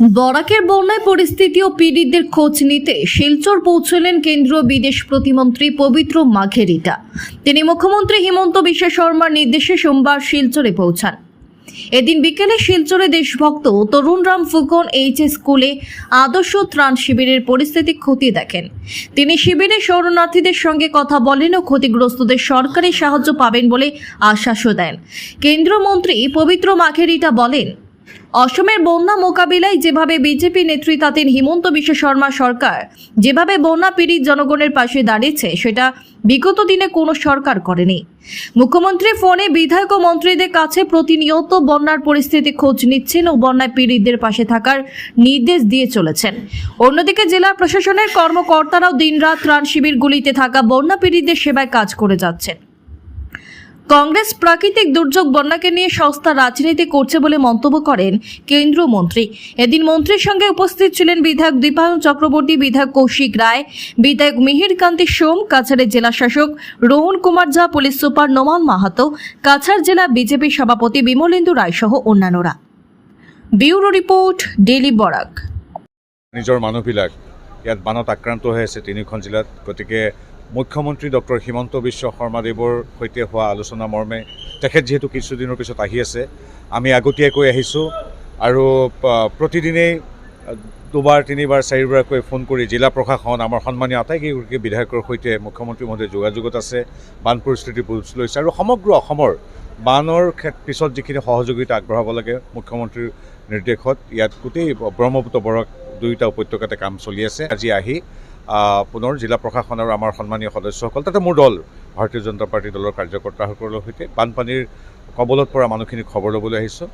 বরাকের বন্যায় পরিস্থিতি ও পীড়িতদের খোঁজ নিতে শিলচর পৌঁছলেন কেন্দ্রীয় বিদেশ প্রতিমন্ত্রী পবিত্র মাঘেরিটা। তিনি মুখ্যমন্ত্রী হিমন্ত বিশ্ব শর্মার নির্দেশে সোমবার শিলচরে পৌঁছান। এদিন বিকেলে শিলচরে দেশভক্ত তরুণ রাম ফুকন এইচ এস স্কুলে আদর্শ ত্রাণ শিবিরের পরিস্থিতি খতিয়ে দেখেন। তিনি শিবিরে শরণার্থীদের সঙ্গে কথা বলেন ও ক্ষতিগ্রস্তদের সরকারি সাহায্য পাবেন বলে আশ্বাসও দেন। কেন্দ্রীয় মন্ত্রী পবিত্র মাঘেরিটা বলেন অসমের বন্যা মোকাবিলায় যেভাবে বিজেপি নেতৃত্বাধীন হিমন্ত বিশ্ব শর্মা সরকার, যেভাবে বন্যা পীড়িত জনগণের পাশে দাঁড়িয়েছে, সেটা বিগত দিনে কোনো সরকার করেনি। মুখ্যমন্ত্রী ফোনে বিধায়ক ও মন্ত্রীদের কাছে প্রতিনিয়ত বন্যার পরিস্থিতি খোঁজ নিচ্ছেন ও বন্যায় পীড়িতদের পাশে থাকার নির্দেশ দিয়ে চলেছেন। অন্যদিকে জেলা প্রশাসনের কর্মকর্তারাও দিনরাত ত্রাণ শিবিরগুলিতে থাকা বন্যা পীড়িতদের সেবায় কাজ করে যাচ্ছেন। কংগ্রেস প্রাকৃতিক দুর্যোগ বন্যাকে নিয়ে সস্তা রাজনীতি করছে বলে মন্তব্য করেন কেন্দ্রীয় মন্ত্রী। এদিন মন্ত্রীর সঙ্গে উপস্থিত ছিলেন বিধায়ক দীপায়ন চক্রবর্তী, বিধায়ক কৌশিক রায়, বিধায়ক মিহির কান্তি সোম, কাছাড়ের জেলা শাসক রোহন কুমার ঝা, পুলিশ সুপার নোমান মাহাতো, কাছাড় জেলা বিজেপি সভাপতি বিমলেন্দু রায় সহ অন্যান্যরা। ব্যুরো বৰাক নিজৰ মানুহবিলাক ইয়াত বানত আক্ৰান্ত হৈ আছে তিনিখন জিলাত। গতিকে মুখ্যমন্ত্ৰী ডক্টৰ হিমন্ত বিশ্ব শৰ্মাদেৱৰ সৈতে হোৱা আলোচনা মৰ্মে তেখেত যিহেতু কিছুদিনৰ পিছত আহি আছে আমি আগতীয়াকৈ আহিছোঁ আৰু প্ৰতিদিনেই দুবাৰ তিনিবাৰ চাৰিবাৰকৈ ফোন কৰি জিলা প্ৰশাসন আমাৰ সন্মানীয় আটাইকেইগৰাকী বিধায়কৰ সৈতে মুখ্যমন্ত্ৰী মহোদয় যোগাযোগত আছে বান পৰিস্থিতিৰ বুজ লৈছে আৰু সমগ্ৰ অসমৰ বানৰ পিছত যিখিনি সহযোগিতা আগবঢ়াব লাগে মুখ্যমন্ত্ৰীৰ নিৰ্দেশত ইয়াত গোটেই ব্ৰহ্মপুত্ৰ বৰক দুয়োটা উপত্যকাতে কাম চলি আছে আজি আহ, পুনৰ জিলা প্ৰশাসন আৰু আমাৰ সন্মানীয় সদস্যসকল, তাতে মোৰ দল, ভাৰতীয় জনতা পাৰ্টী দলৰ কাৰ্যকৰ্তাসকলৰ সৈতে বানপানীৰ কবলত পৰা মানুহখিনিক খবৰ ল'বলৈ আহিছোঁ।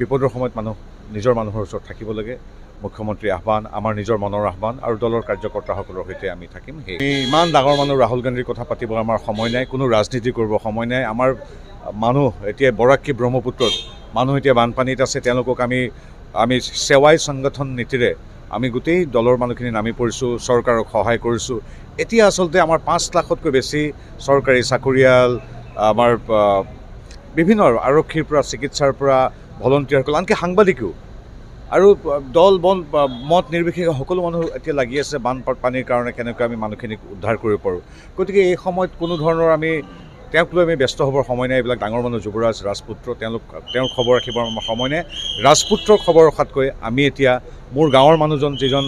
বিপদৰ সময়ত মানুহ, নিজৰ মানুহৰ ওচৰত থাকিব লাগে। মুখ্যমন্ত্ৰী আহ্বান, আমাৰ নিজৰ মনৰ আহ্বান আৰু দলৰ কাৰ্যকৰ্তাসকলৰ সৈতে আমি থাকিম। সেই ইমান ডাঙৰ মানুহ ৰাহুল গান্ধীৰ কথা পাতিব আমাৰ সময় নাই, কোনো ৰাজনীতি কৰিব সময় নাই। আমাৰ মানুহ, এতিয়া বৰাকী ব্ৰহ্মপুত্ৰত মানুহ এতিয়া বানপানীত আছে, তেওঁলোকক আমি আমি সেৱাই সংগঠন নীতিৰে আমি গোটেই দলৰ মানুহখিনি নামি পৰিছোঁ, চৰকাৰক সহায় কৰিছোঁ। এতিয়া আচলতে আমাৰ পাঁচ লাখতকৈ বেছি চৰকাৰী চাকৰিয়াল, আমাৰ বিভিন্ন আৰক্ষীৰ পৰা, চিকিৎসাৰ পৰা, ভলণ্টিয়াৰসকল, আনকি সাংবাদিকো। আৰু দল, বন মত নিৰ্বিশেষে সকলো মানুহ এতিয়া লাগি আছে বান পানীৰ কাৰণে কেনেকৈ আমি মানুহখিনিক উদ্ধাৰ কৰিব পাৰোঁ। গতিকে এই সময়ত কোনো ধৰণৰ আমি তেওঁক লৈ আমি ব্যস্ত হ'বৰ সময় নাই, এইবিলাক ডাঙৰ মানুহ যুৱৰাজ ৰাজপুত্ৰ, তেওঁলোক, তেওঁৰ খবৰ ৰাখিবৰ সময় নাই। ৰাজপুত্ৰৰ খবৰ ৰখাতকৈ আমি এতিয়া মোৰ গাঁৱৰ মানুহজন, যিজন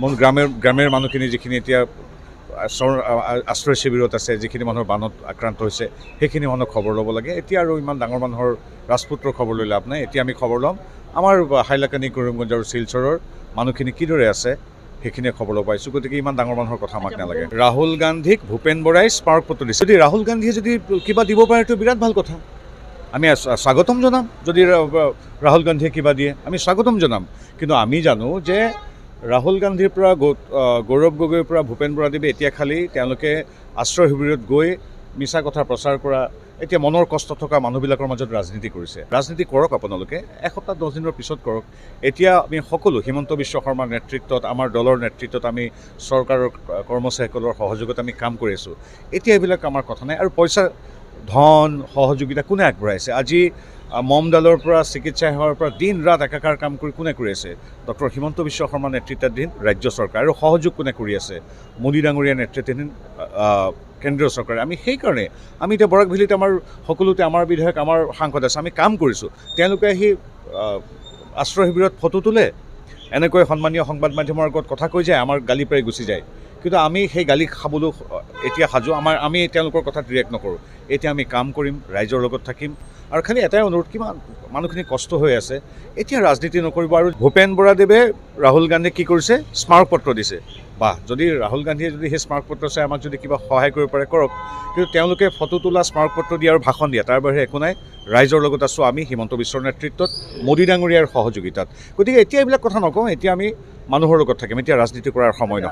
মোৰ গ্ৰামেৰ গ্ৰামেৰ মানুহখিনি যিখিনি এতিয়া আশ্ৰ- আশ্ৰয় শিবিৰত আছে, যিখিনি মানুহৰ বানত আক্ৰান্ত হৈছে, সেইখিনি মানুহক খবৰ ল'ব লাগে। এতিয়া আৰু ইমান ডাঙৰ মানুহৰ ৰাজপুত্ৰৰ খবৰ লৈ লাভ নাই। এতিয়া আমি খবৰ ল'ম। আমাৰ হাইলাকানি কৰিমগঞ্জ আৰু শিলচৰৰ মানুহখিনি কিদৰে আছে? সেইখিনিয়ে খবৰ ল'ব পাৰিছোঁ। গতিকে ইমান ডাঙৰ মানুহৰ কথা আমাক নালাগে। ৰাহুল গান্ধীক ভূপেন বৰাই স্মাৰক পত্ৰ দিছে। যদি ৰাহুল গান্ধীয়ে যদি কিবা দিব পাৰে বিৰাট ভালো কথা। আমি স্বাগতম জনাম। যদি ৰাহুল গান্ধীয়ে কিবা দিয়ে আমি স্বাগতম জনাম। কিন্তু আমি জানো যে ৰাহুল গান্ধীৰ পৰা গৌৰৱ গগৈৰ পৰা ভূপেন বৰাদেৱে এতিয়া খালি তেওঁলোকে আশ্ৰয় শিবিৰত গৈ মিছা কথা প্ৰচাৰ কৰা এতিয়া মনৰ কষ্ট থকা মানুহবিলাকৰ মাজত ৰাজনীতি কৰিছে। ৰাজনীতি কৰক আপোনালোকে, এসপ্তাহ দহ দিনৰ পিছত কৰক। এতিয়া আমি সকলো হিমন্ত বিশ্ব শৰ্মাৰ নেতৃত্বত, আমাৰ দলৰ নেতৃত্বত আমি চৰকাৰৰ কৰ্মচাৰীসকলৰ সহযোগত আমি কাম কৰি আছোঁ। এতিয়া এইবিলাক আমাৰ কথা নাই। আৰু পইচা, ধন, সহযোগিতা কোনে আগবঢ়াইছে? আজি মমডালৰ পৰা, চিকিৎসা সেৱাৰ পৰা দিন ৰাত একাকাৰ কাম কৰি কোনে কৰি আছে? ডক্টৰ হিমন্ত বিশ্ব শৰ্মা নেতৃত্বাধীন ৰাজ্য চৰকাৰ আৰু সহযোগ কোনে কৰি আছে? মোদী ডাঙৰীয়া নেতৃত্বাধীন কেন্দ্ৰীয় চৰকাৰে। আমি সেইকাৰণে আমি এতিয়া বৰাক ভেলীত আমাৰ সকলোতে আমাৰ বিধায়ক আমাৰ সাংসদ আছে আমি কাম কৰিছোঁ। তেওঁলোকে আহ, আশ্ৰয় শিবিৰত ফটো তোলে। এনেকৈ সন্মানীয় সংবাদ মাধ্যমৰ আগত কথা কৈ যায় আমাৰ গালি পাৰি গুচি যায়। কিন্তু আমি সেই গালি খাবলৈ এতিয়া সাজু। আমাৰ, আমি তেওঁলোকৰ কথাত ৰিয়েক্ট নকৰোঁ। এতিয়া আমি কাম কৰিম, ৰাইজৰ লগত থাকিম। আৰু খালি এটাই অনুৰোধ, কিমান মানুহখিনি কষ্ট হৈ আছে, এতিয়া ৰাজনীতি নকৰিব আৰু ভূপেন বৰাদেৱে ৰাহুল গান্ধীক কি কৰিছে? স্মাৰক পত্ৰ দিছে। বাহ, যদি ৰাহুল গান্ধীয়ে যদি সেই স্মাৰক পত্ৰ চাই আমাক যদি কিবা সহায় কৰিব পাৰে, কৰক। কিন্তু তেওঁলোকে ফটো তোলা স্মাৰক পত্ৰ দিয়া আৰু ভাষণ দিয়া, তাৰ বাহিৰে একো নাই। ৰাইজৰ লগত আছোঁ আমি, হিমন্ত বিশ্বৰ নেতৃত্বত, মোদী ডাঙৰীয়াৰ সহযোগিতাত। গতিকে এতিয়া এইবিলাক কথা নকওঁ, এতিয়া আমি মানুহৰ লগত থাকিম। এতিয়া ৰাজনীতি কৰাৰ সময় নহয়।